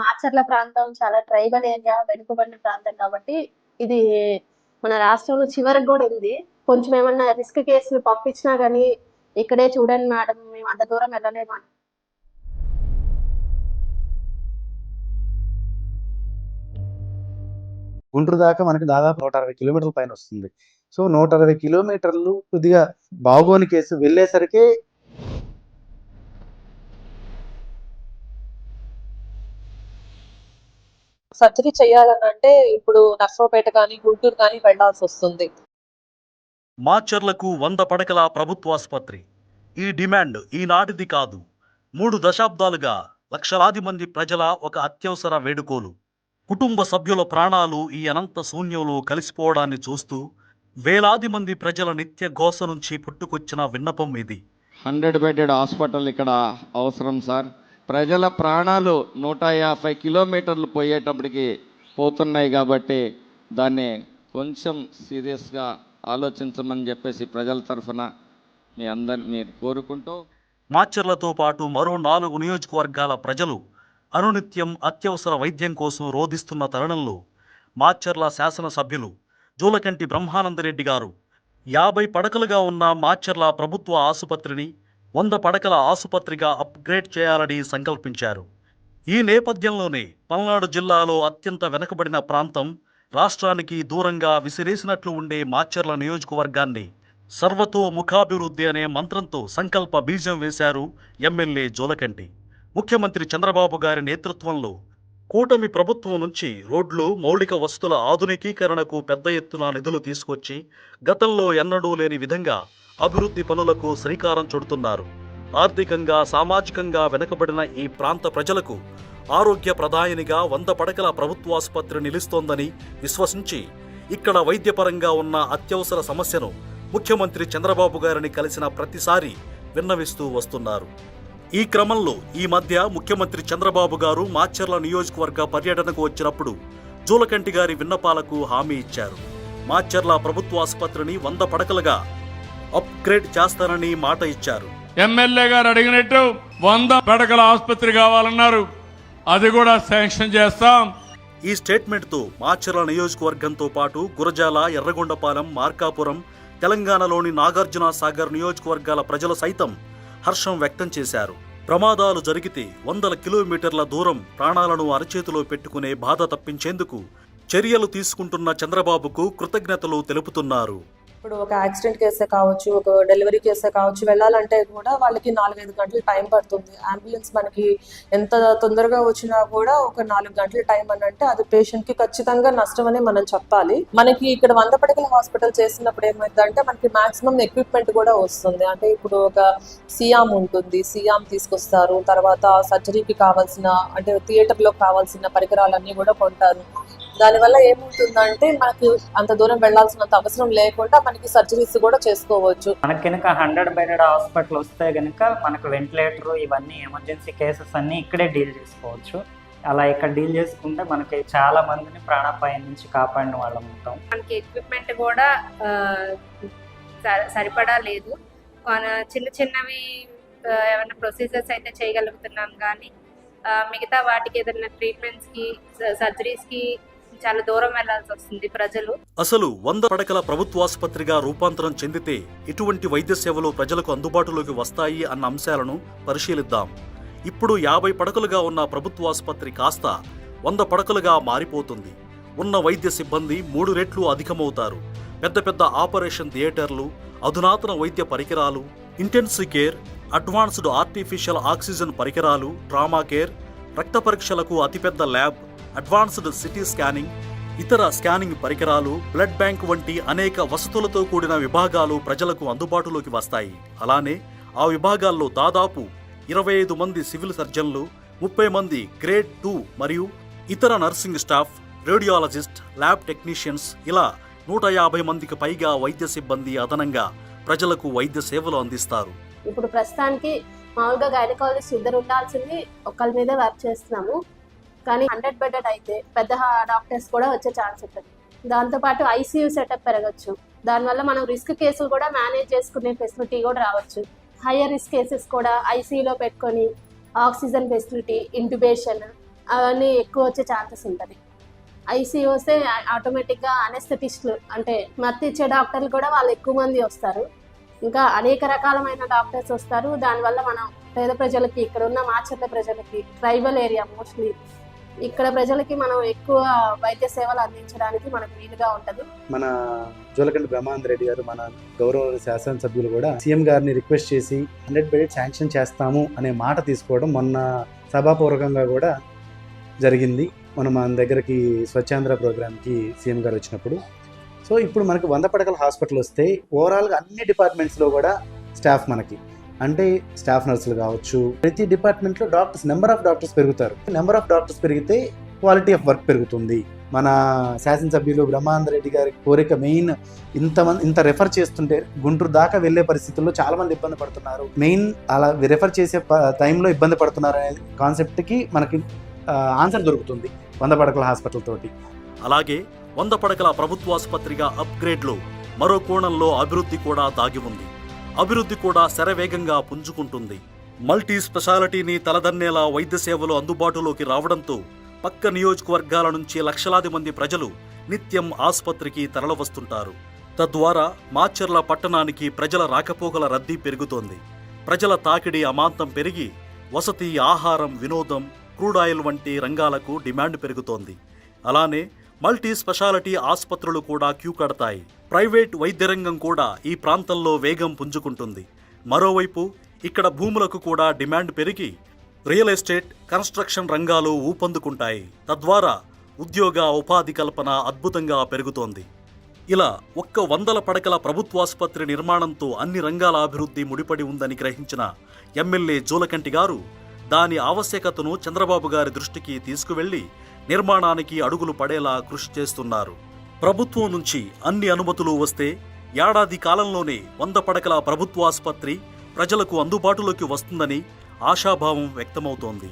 మాచర్ల ప్రాంతం చాలా tribal area వెనుకబడిన ప్రాంతం కాబట్టి ఇది మన రాష్ట్రంలో చివరికి కూడా ఉంది. కొంచెం ఏమన్నా రిస్క్ కేసులు పంపించినా కానీ ఇక్కడే చూడండి మేడం మేము అంత దూరం వెళ్ళలేము గుంటూరు దాకా మనకి దాదాపు నూట అరవై కిలోమీటర్ల పైన వస్తుంది. సో నూట అరవై కిలోమీటర్లు కొద్దిగా బాగోని కేసు వెళ్ళేసరికి సర్జరీ చేయాలని అంటే ఇప్పుడు నర్సరావుపేట కానీ గుంటూరు కానీ వెళ్ళాల్సి వస్తుంది మాచర్లకు వంద పడకల ప్రభుత్వాసుపత్రి. ఈ డిమాండ్ ఈనాటిది కాదు. మూడు దశాబ్దాలుగా లక్షలాది మంది ప్రజల ఒక అత్యవసర వేడుకోలు. కుటుంబ సభ్యుల ప్రాణాలు ఈ అనంత శూన్యంలో కలిసిపోవడాన్ని చూస్తూ వేలాది మంది ప్రజల నిత్య ఘోష నుంచి పుట్టుకొచ్చిన విన్నపం ఇది. హండ్రెడ్ బెడెడ్ హాస్పిటల్ ఇక్కడ అవసరం సార్. ప్రజల ప్రాణాలు నూట యాభై కిలోమీటర్లు పోయేటప్పటికి పోతున్నాయి కాబట్టి దాన్ని కొంచెం సీరియస్గా ఆలోచించమని చెప్పేసి ప్రజల తరఫున మీ అందరిని కోరుకుంటూ మాచర్లతో పాటు మరో నాలుగు నియోజకవర్గాల ప్రజలు అనునిత్యం అత్యవసర వైద్యం కోసం రోధిస్తున్న తరుణంలో మాచర్ల శాసనసభ్యులు జూలకంటి బ్రహ్మానందరెడ్డి గారు యాభై పడకలుగా ఉన్న మాచర్ల ప్రభుత్వ ఆసుపత్రిని వంద పడకల ఆసుపత్రిగా అప్గ్రేడ్ చేయాలని సంకల్పించారు. ఈ నేపథ్యంలోనే పల్నాడు జిల్లాలో అత్యంత వెనుకబడిన ప్రాంతం రాష్ట్రానికి దూరంగా విసిరేసినట్లు ఉండే మాచర్ల నియోజకవర్గాన్ని సర్వతో ముఖాభివృద్ధి అనే మంత్రంతో సంకల్ప బీజం వేశారు ఎమ్మెల్యే జోలకంటి. ముఖ్యమంత్రి చంద్రబాబు గారి నేతృత్వంలో కూటమి ప్రభుత్వం నుంచి రోడ్లు మౌలిక వస్తుల ఆధునికీకరణకు పెద్ద ఎత్తున నిధులు తీసుకొచ్చి గతంలో ఎన్నడూ లేని విధంగా అభివృద్ధి పనులకు శ్రీకారం చుడుతున్నారు. ఆర్థికంగా సామాజికంగా వెనుకబడిన ఈ ప్రాంత ప్రజలకు ఆరోగ్య ప్రధాయనిగా వంద పడకల ప్రభుత్వాసుపత్రి నిలుస్తోందని విశ్వసించి ఇక్కడ వైద్యపరంగా ఉన్న అత్యవసర సమస్యను ముఖ్యమంత్రి చంద్రబాబు గారిని కలిసిన ప్రతిసారి విన్నవిస్తూ వస్తున్నారు. ఈ క్రమంలో ఈ మధ్య ముఖ్యమంత్రి చంద్రబాబు గారు మాచర్ల నియోజకవర్గ పర్యటనకు వచ్చినప్పుడు జూలకంటి గారి విన్నపాలకు హామీ ఇచ్చారు. మాచర్ల ప్రభుత్వ ఆసుపత్రిని వంద పడకలుగా అప్గ్రేడ్ చేస్తానని మాట ఇచ్చారు. ఎమ్మెల్యే గారు అడిగినట్టు వంద పడకల ఆసుపత్రి కావాలన్నారు. అది కూడా శాంక్షన్ చేస్తాం. ఈ స్టేట్మెంట్తో మాచర్ల నియోజకవర్గంతో పాటు గురజాల ఎర్రగొండపాలెం మార్కాపురం తెలంగాణలోని నాగార్జున సాగర్ నియోజకవర్గాల ప్రజలు సైతం హర్షం వ్యక్తం చేశారు. ప్రమాదాలు జరిగితే వందల కిలోమీటర్ల దూరం ప్రాణాలను అరచేతిలో పెట్టుకునే బాధ తప్పించేందుకు చర్యలు తీసుకుంటున్న చంద్రబాబుకు కృతజ్ఞతలు తెలుపుతున్నారు. ఇప్పుడు ఒక యాక్సిడెంట్ కేసే కావచ్చు ఒక డెలివరీ కేసే కావచ్చు వెళ్ళాలంటే కూడా వాళ్ళకి నాలుగైదు గంటలు టైం పడుతుంది. అంబులెన్స్ మనకి ఎంత తొందరగా వచ్చినా కూడా ఒక నాలుగు గంటల టైం అని అంటే అది పేషెంట్కి ఖచ్చితంగా నష్టం అని మనం చెప్పాలి. మనకి ఇక్కడ వంద పడకల హాస్పిటల్ చేసినప్పుడు ఏమైందంటే మనకి మాక్సిమం ఎక్విప్మెంట్ కూడా వస్తుంది. అంటే ఇప్పుడు ఒక సియామ్ ఉంటుంది. సియామ్ తీసుకొస్తారు. తర్వాత సర్జరీకి కావాల్సిన అంటే థియేటర్లో కావాల్సిన పరికరాలన్నీ కూడా కొంటారు. దానివల్ల ఏమవుతుందంటే మనకి అంత దూరం వెళ్ళాల్సినంత అవసరం లేకుండా మనకి సర్జరీస్ కూడా చేసుకోవచ్చు. మనకి కనుక హండ్రెడ్ బెడెడ్ హాస్పిటల్ వస్తే కనుక మనకు వెంటిలేటర్ ఇవన్నీ ఎమర్జెన్సీ కేసెస్ అన్నీ ఇక్కడే డీల్ చేసుకోవచ్చు. అలా ఇక్కడ డీల్ చేసుకుంటే మనకి చాలా మందిని ప్రాణాపాయం నుంచి కాపాడిన వాళ్ళం ఉంటాం మనకి ఎక్విప్మెంట్ కూడా సరిపడా లేదు. మన చిన్న చిన్నవి ఏమైనా ప్రొసీజర్స్ అయితే చేయగలుగుతున్నాం కానీ మిగతా వాటికి ఏదైనా ట్రీట్మెంట్స్కి సర్జరీస్కి చాలా దూరం వెళ్ళాల్సి వస్తుంది ప్రజలు. అసలు వంద పడకల ప్రభుత్వాసుపత్రిగా రూపాంతరం చెందితే ఇటువంటి వైద్య సేవలు ప్రజలకు అందుబాటులోకి వస్తాయి అన్న అంశాలను పరిశీలిద్దాం. ఇప్పుడు యాభై పడకలుగా ఉన్న ప్రభుత్వాసుపత్రి కాస్త వంద పడకలుగా మారిపోతుంది. ఉన్న వైద్య సిబ్బంది మూడు రెట్లు అధికమవుతారు. పెద్ద పెద్ద ఆపరేషన్ థియేటర్లు అధునాతన వైద్య పరికరాలు intensive care advanced artificial oxygen పరికరాలు ట్రామా కేర్ రక్త పరీక్షలకు అతిపెద్ద ల్యాబ్ అడ్వాన్స్డ్ సిటీ స్కానింగ్ ఇతర స్కానింగ్ పరికరాలు బ్లడ్ బ్యాంక్ వంటి అనేక వసతులతో కూడిన విభాగాలు ప్రజలకు అందుబాటులోకి వస్తాయి. అలానే ఆ విభాగాల్లో దాదాపు ఇరవై ఐదు మంది సివిల్ సర్జన్లు ముప్పై మంది గ్రేడ్ టూ మరియు ఇతర nursing staff radiologist lab technicians ఇలా నూట యాభై మందికి పైగా వైద్య సిబ్బంది అదనంగా ప్రజలకు వైద్య సేవలు అందిస్తారు. ఇప్పుడు ప్రస్తుతానికి మామూలుగా గైనకాలజిస్ట్ ఇద్దరు ఉండాల్సింది ఒకళ్ళ మీదే వర్క్ చేస్తున్నాము. కానీ హండ్రెడ్ బెడెడ్ అయితే పెద్ద డాక్టర్స్ కూడా వచ్చే ఛాన్స్ ఉంటుంది. దాంతోపాటు ఐసీయూ సెటప్ పెరగచ్చు. దానివల్ల మనం రిస్క్ కేసులు కూడా మేనేజ్ చేసుకునే ఫెసిలిటీ కూడా రావచ్చు. హయ్యర్ రిస్క్ కేసెస్ కూడా ఐసీయూలో పెట్టుకొని ఆక్సిజన్ ఫెసిలిటీ ఇంట్యుబేషన్ అవన్నీ ఎక్కువ వచ్చే ఛాన్సెస్ ఉంటుంది. ఐసీయూ వస్తే ఆటోమేటిక్గా అనెస్థెటిస్టులు అంటే మత్తి ఇచ్చే డాక్టర్లు కూడా వాళ్ళు ఎక్కువ మంది వస్తారు. ఇంకా అనేక రకాలమైన డాక్టర్స్ వస్తారు. దానివల్ల మనం పేద ప్రజలకి ఇక్కడ ఉన్న మాచర్ల ప్రజలకి ట్రైబల్ ఏరియా మోస్ట్లీ ఇక్కడ ప్రజలకి మనం ఎక్కువ వైద్య సేవలు అందించడానికి మనకు వీలుగా ఉంటుంది. మన జోలకండి బ్రహ్మానంద రెడ్డి గారు మన గౌరవ శాసనసభ్యులు కూడా సీఎం గారిని రిక్వెస్ట్ చేసి హండ్రెడ్ బెడ్ శాంక్షన్ చేస్తాము అనే మాట తీసుకోవడం మొన్న సభాపూర్వకంగా కూడా జరిగింది. మనం మన దగ్గరికి స్వచ్ఛాంధ్ర ప్రోగ్రామ్కి సీఎం గారు వచ్చినప్పుడు. సో ఇప్పుడు మనకి వంద పడకల హాస్పిటల్ వస్తే ఓవరాల్గా అన్ని డిపార్ట్మెంట్స్లో కూడా స్టాఫ్ మనకి. అంటే స్టాఫ్ నర్సులు కావచ్చు ప్రతి డిపార్ట్మెంట్లో డాక్టర్స్ నెంబర్ ఆఫ్ డాక్టర్స్ పెరుగుతారు. నెంబర్ ఆఫ్ డాక్టర్స్ పెరిగితే క్వాలిటీ ఆఫ్ వర్క్ పెరుగుతుంది. మన శాసనసభ్యులు బ్రహ్మానంద రెడ్డి గారి కోరిక మెయిన్ ఇంతమంది ఇంత రెఫర్ చేస్తుంటే గుంటూరు దాకా వెళ్ళే పరిస్థితుల్లో చాలా మంది ఇబ్బంది పడుతున్నారు. మెయిన్ అలా రెఫర్ చేసే ప- టైంలో ఇబ్బంది పడుతున్నారు అనే కాన్సెప్ట్కి మనకి ఆన్సర్ దొరుకుతుంది వంద పడకల హాస్పిటల్ తోటి. అలాగే వంద పడకల ప్రభుత్వాసుపత్రిగా అప్గ్రేడ్లో మరో కోణంలో అభివృద్ధి కూడా దాగి ఉంది. అభివృద్ధి కూడా శరవేగంగా పుంజుకుంటుంది. మల్టీ స్పెషాలిటీని తలదన్నేలా వైద్య సేవలు అందుబాటులోకి రావడంతో పక్క నియోజకవర్గాల నుంచి లక్షలాది మంది ప్రజలు నిత్యం ఆసుపత్రికి తరలివస్తుంటారు. తద్వారా మాచర్ల పట్టణానికి ప్రజల రాకపోకల రద్దీ పెరుగుతోంది. ప్రజల తాకిడి అమాంతం పెరిగి వసతి ఆహారం వినోదం క్రూడ్ ఆయిల్ వంటి రంగాలకు డిమాండ్ పెరుగుతోంది. అలానే మల్టీ స్పెషాలిటీ ఆసుపత్రులు కూడా క్యూ కడతాయి. ప్రైవేట్ వైద్య రంగం కూడా ఈ ప్రాంతంలో వేగం పుంజుకుంటుంది. మరోవైపు ఇక్కడ భూములకు కూడా డిమాండ్ పెరిగి రియల్ ఎస్టేట్ కన్స్ట్రక్షన్ రంగాలు ఊపందుకుంటాయి. తద్వారా ఉద్యోగ ఉపాధి కల్పన అద్భుతంగా పెరుగుతోంది. ఇలా ఒక్క వందల పడకల ప్రభుత్వాసుపత్రి నిర్మాణంతో అన్ని రంగాల అభివృద్ధి ముడిపడి ఉందని గ్రహించిన ఎమ్మెల్యే జోలకంటి గారు దాని ఆవశ్యకతను చంద్రబాబు గారి దృష్టికి తీసుకువెళ్ళి నిర్మాణానికి అడుగులు పడేలా కృషి చేస్తున్నారు. ప్రభుత్వం నుంచి అన్ని అనుమతులు వస్తే ఏడాది కాలంలోనే వంద పడకల ప్రభుత్వాసుపత్రి ప్రజలకు అందుబాటులోకి వస్తుందని ఆశాభావం వ్యక్తమవుతోంది.